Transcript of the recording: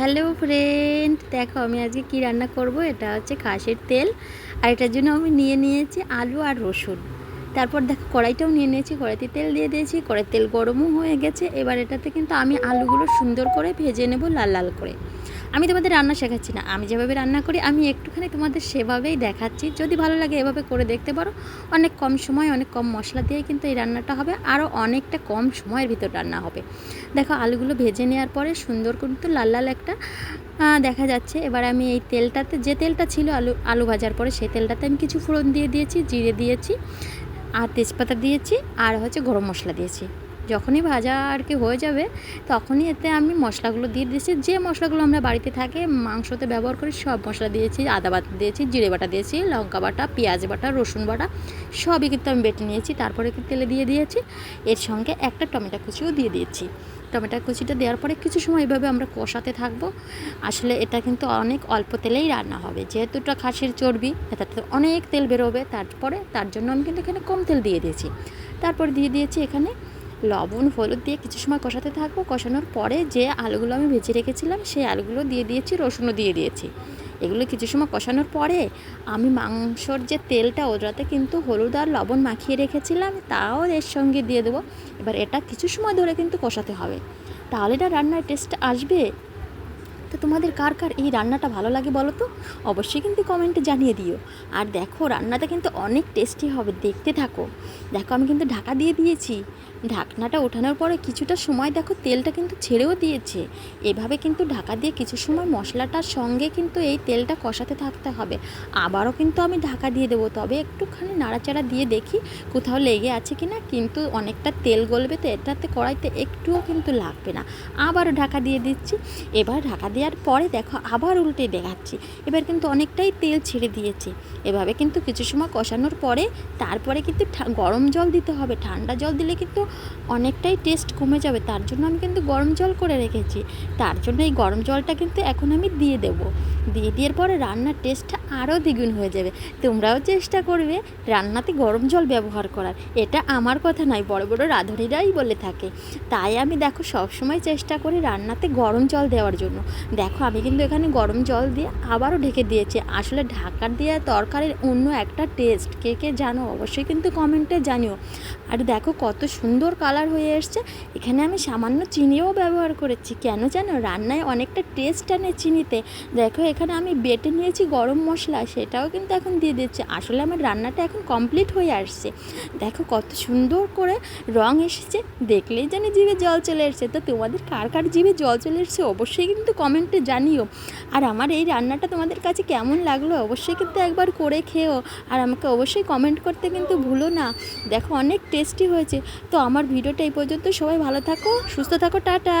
Hello friend, দেখো আমি আজকে কি রান্না করব? এটা হচ্ছে খাসের তেল আর এটার জন্য আমি নিয়ে নিয়েছি আলু আর রসুন। তারপর দেখো কড়াইটাও নিয়ে নিয়েছি, কড়াইতে তেল দিয়ে দিয়েছি, কড়াই তেল গরমও হয়ে গেছে। এবার এটাতে কিন্তু আমি আলুগুলো সুন্দর করে ভেজে নেব লাল লাল করে। আমি তোমাদের রান্না শেখাচ্ছি না। আমি যেভাবে রান্না করি, আমি একটুখানি তোমাদের সেভাবেই দেখাচ্ছি। যদি ভালো লাগে এভাবে করে দেখতে পারো। অনেক কম সময়, অনেক কম মশলা দিয়ে কিন্তু এই রান্নাটা হবে। আরও অনেকটা কম সময়ের ভিতর রান্না হবে। দেখো, আলুগুলো ভেজে নেওয়ার পরে সুন্দর কিন্তু লাল লাল একটা দেখা যাচ্ছে। এবার আমি এই তেলটাতে, যে তেলটা ছিল আলু আলু ভাজার পরে সেই তেলটাতে আমি কিছু ফোড়ন দিয়ে দিয়েছি, জিরে দিয়েছি, আর তেজপাতা দিয়েছি, আর হচ্ছে গরম মশলা দিয়েছি। যখনই ভাজা আর কি হয়ে যাবে, তখনই এতে আমি মশলাগুলো দিয়ে দিয়েছি। যে মশলাগুলো আমরা বাড়িতে থাকে, মাংসতে ব্যবহার করি, সব মশলা দিয়েছি, আদা বাটা দিয়েছি, জিরে বাটা দিয়েছি, লঙ্কা বাটা, পেঁয়াজ বাটা, রসুন বাটা, সবই কিন্তু আমি বেটে নিয়েছি। তারপরে কি তেলে দিয়ে দিয়েছি। এর সঙ্গে একটা টমেটো কুচিও দিয়ে দিয়েছি। টমেটো কুচিটা দেওয়ার পরে কিছু সময় এভাবে আমরা কষাতে থাকব। আসলে এটা কিন্তু অনেক অল্প তেলেই রান্না হবে। যেহেতু এটা খাসির চর্বি, এটাতে অনেক তেল বেরোবে। তারপরে তার জন্য আমি কিন্তু এখানে কম তেল দিয়ে দিয়েছি। তারপর দিয়ে দিয়েছি এখানে লবণ, হলুদ দিয়ে কিছু সময় কষাতে থাকব। কষানোর পরে যে আলুগুলো আমি ভেজে রেখেছিলাম, সেই আলুগুলো দিয়ে দিয়েছি, রসুনও দিয়ে দিয়েছি। এগুলো কিছু সময় কষানোর পরে আমি মাংসর যে তেলটা, ওটাতে কিন্তু হলুদ আর লবণ মাখিয়ে রেখেছিলাম, তাও এর সঙ্গে দিয়ে দেবো। এবার এটা কিছু সময় ধরে কিন্তু কষাতে হবে। তাহলে এটা রান্নার টেস্ট আসবে। তো তোমাদের কার কার এই রান্নাটা ভালো লাগে বলো তো? অবশ্যই কিন্তু কমেন্টে জানিয়ে দিও। আর দেখো, রান্নাটা কিন্তু অনেক টেস্টি হবে, দেখতে থাকো। দেখো, আমি কিন্তু ঢাকা দিয়ে দিয়েছি। ঢাকনাটা ওঠানোর পরে কিছুটা সময় দেখো, তেলটা কিন্তু ছেড়েও দিয়েছে। এভাবে কিন্তু ঢাকা দিয়ে কিছু সময় মশলাটার সঙ্গে কিন্তু এই তেলটা কষাতে থাকতে হবে। আবারও কিন্তু আমি ঢাকা দিয়ে দেবো। তবে একটুখানি নাড়াচাড়া দিয়ে দেখি কোথাও লেগে আছে কি না কিন্তু অনেকটা তেল গলবে তো, এটাতে কড়াইতে একটুও কিন্তু লাগবে না। আবারও ঢাকা দিয়ে দিচ্ছি। এবার ঢাকা দেওয়ার পরে দেখো আবার উল্টে দেখাচ্ছি। এবার কিন্তু অনেকটাই তেল ছেড়ে দিয়েছে। এভাবে কিন্তু কিছু সময় কষানোর পরে তারপরে কিন্তু গরম জল দিতে হবে। ঠান্ডা জল দিলে কিন্তু অনেকটাই টেস্ট কমে যাবে। তার জন্য আমি কিন্তু গরম জল করে রেখেছি। তার জন্য এই গরম জলটা কিন্তু এখন আমি দিয়ে দেবো। দিয়ে দেওয়ার পরে রান্নার টেস্টটা আরও দ্বিগুণ হয়ে যাবে। তোমরাও চেষ্টা করবে রান্নাতে গরম জল ব্যবহার করার। এটা আমার কথা নয়, বড় বড় রাঁধুনিরাই বলে থাকে। তাই আমি দেখো সবসময় চেষ্টা করি রান্নাতে গরম জল দেওয়ার জন্য। দেখো, আমি কিন্তু এখানে গরম জল দিয়ে আবারও ঢেকে দিয়েছি। আসলে ঢাকার দেওয়া তরকারির অন্য একটা টেস্ট কে কে জানো? অবশ্যই কিন্তু কমেন্টে জানিও। আর দেখো, কত সুন্দর কালার হয়ে এসছে। এখানে আমি সামান্য চিনিও ব্যবহার করেছি। কেন জানো? রান্নায় অনেকটা টেস্ট আনে চিনিতে। দেখো, এখানে আমি বেটে নিয়েছি গরম মশলা, সেটাও কিন্তু এখন দিয়ে দিচ্ছি। আসলে আমার রান্নাটা এখন কমপ্লিট হয়ে আসছে। দেখো, কত সুন্দর করে রং এসেছে। দেখলেই জানি জিভে জল চলে এসছে। তো তোমাদের কার কার জিভে জল চলে এসছে, অবশ্যই কিন্তু কমেন্টে জানিও। আর আমার এই রান্নাটা তোমাদের কাছে কেমন লাগল অবশ্যই কিন্তু একবার করে খেও আর আমাকে অবশ্যই কমেন্ট করতে কিন্তু ভুলো না। দেখো অনেক টেস্টি হয়েছে। তো আমার ভিডিওটা এই পর্যন্ত। সবাই ভালো থাকো, সুস্থ থাকো, টাটা।